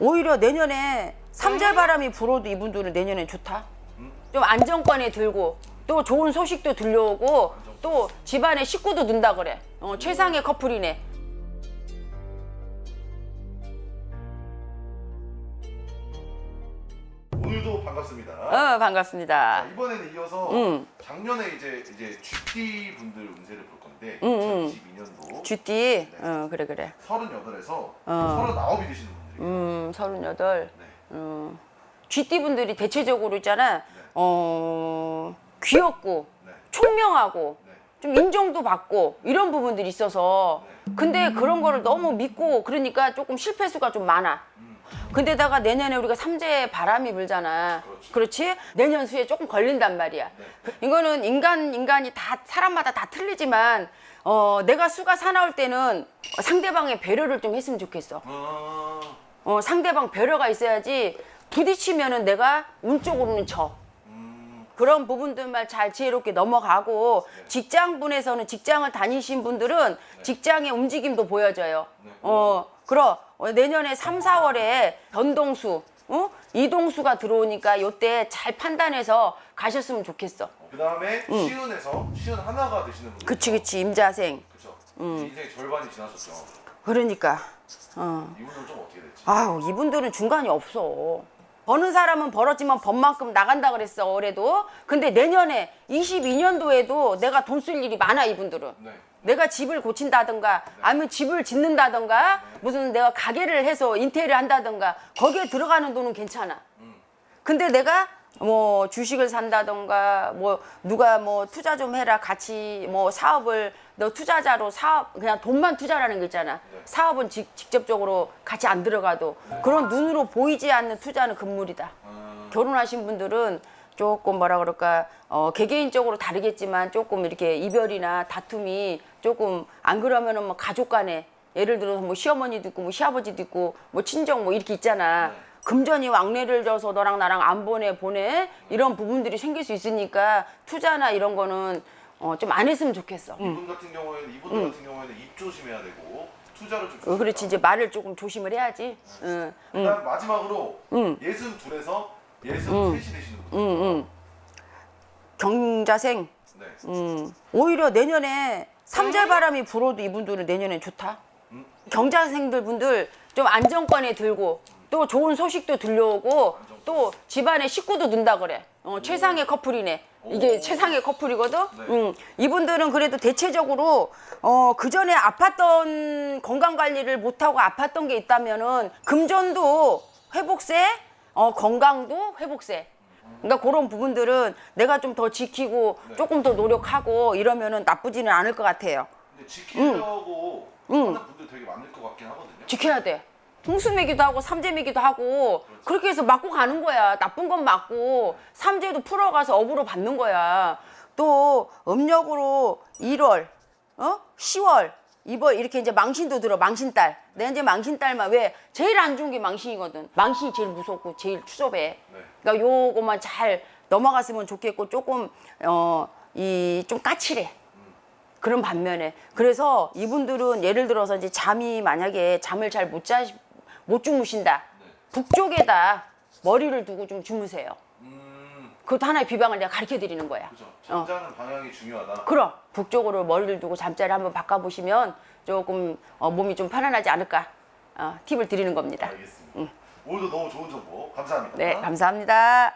오히려 내년에 삼재 바람이 불어도 이분들은 내년에 좋다. 좀 안정권에 들고 또 좋은 소식도 들려오고 또 집안에 식구도 는다 그래. 어, 최상의 커플이네. 오늘도 반갑습니다. 어 반갑습니다. 자, 이번에는 이어서 음. 작년에 이제 이제 GT 분들 운세를 볼 건데 음, 음. 2022년도 쥐띠. 어 그래 그래. 38에서 어. 39이 되시는 음 서른여덟. 네. 어, 쥐띠 분들이 대체적으로 있잖아. 어 귀엽고 네. 총명하고 네. 좀 인정도 받고 이런 부분들이 있어서 근데 그런 거를 너무 믿고 그러니까 조금 실패 수가 좀 많아. 근데다가 내년에 우리가 삼재 바람이 불잖아. 그렇지? 내년 수에 조금 걸린단 말이야. 네. 이거는 인간 인간이 다 사람마다 다 틀리지만 어 내가 수가 사나울 때는 상대방의 배려를 좀 했으면 좋겠어. 아, 어 상대방 배려가 있어야지 부딪히면은 내가 운 쪽으로는 져. 음, 그런 부분들만 잘 지혜롭게 넘어가고 직장분에서는 직장을 다니신 분들은 직장의 움직임도 보여져요. 네. 어, 그럼 어, 내년에 3, 4월에 변동수, 어? 이동수가 들어오니까 요때 잘 판단해서 가셨으면 좋겠어. 그 다음에 시운에서 시운 하나가 되시는 분들 그치, 그치, 임자생. 그쵸 인생의 절반이 지나셨죠 그러니까. 어. 이분들은 좀 어떻게 될지 아우, 이분들은 중간이 없어. 버는 사람은 벌었지만 번만큼 나간다 그랬어, 올해도. 근데 내년에 22년도에도 내가 돈 쓸 일이 많아, 이분들은. 네. 내가 집을 고친다든가 아니면 집을 짓는다든가 무슨 내가 가게를 해서 인테리어 한다든가 거기에 들어가는 돈은 괜찮아. 근데 내가 뭐 주식을 산다든가 뭐 누가 뭐 투자 좀 해라 같이 뭐 사업을 너 투자자로 사업 그냥 돈만 투자라는 거 있잖아. 사업은 직, 직접적으로 같이 안 들어가도 그런 눈으로 보이지 않는 투자는 금물이다. 아, 결혼하신 분들은 조금 뭐라 그럴까 어, 개개인적으로 다르겠지만 조금 이렇게 이별이나 다툼이 조금 안 그러면은 뭐 가족 간에 예를 들어서 뭐 시어머니도 있고 뭐 시아버지도 있고 뭐 친정 뭐 이렇게 있잖아. 금전이 왕래를 져서 너랑 나랑 안 보내 보내 이런 부분들이 생길 수 있으니까 투자나 이런 거는 어, 좀 안 했으면 좋겠어. 이분 같은 경우에는 이분들 같은 경우에는 입 조심해야 되고 투자를 좀 어, 조심해야 그렇지 이제 말을 조금 조심을 해야지. 응. 그다음 마지막으로 음. 예순 둘에서 예순 셋이 되시는 응. 경자생. 네. 음, 오히려 내년에 삼재 바람이 불어도 이분들은 내년에 좋다. 음. 경자생들 분들 좀 안정권에 들고 또 좋은 소식도 들려오고 또 집안에 식구도 는다 그래. 어, 최상의 커플이네. 이게 오. 최상의 커플이거든. 네. 음, 이분들은 그래도 대체적으로 어, 그 전에 아팠던 건강 관리를 못하고 아팠던 게 있다면은 금전도 회복세, 어, 건강도 회복세. 그러니까 그런 부분들은 내가 좀 더 지키고 네. 조금 더 노력하고 이러면은 나쁘지는 않을 것 같아요. 근데 지키려고 하는 분들 되게 많을 것 같긴 하거든요. 지켜야 돼. 홍수매기도 하고 삼재매기도 하고 그렇게 해서 맞고 가는 거야. 나쁜 건 맞고 삼재도 풀어가서 업으로 받는 거야. 또 음력으로 1월, 어? 10월, 2월 이렇게 이제 망신도 들어. 망신달. 내가 이제 망신달만 왜 제일 안 좋은 게 망신이거든. 망신이 제일 무섭고 제일 추접해. 네. 그러니까 요것만 잘 넘어갔으면 좋겠고 조금 어 이 좀 까칠해. 그런 반면에 그래서 이분들은 예를 들어서 이제 잠이 만약에 잠을 잘 못 자 못 주무신다 북쪽에다 머리를 두고 좀 주무세요 음, 그것도 하나의 비방을 내가 가르쳐 드리는 거야 그죠. 잠자는 방향이 중요하다. 그럼 북쪽으로 머리를 두고 잠자리 한번 바꿔보시면 조금 어, 몸이 좀 편안하지 않을까 어, 팁을 드리는 겁니다 알겠습니다. 오늘도 너무 좋은 정보 감사합니다. 네 감사합니다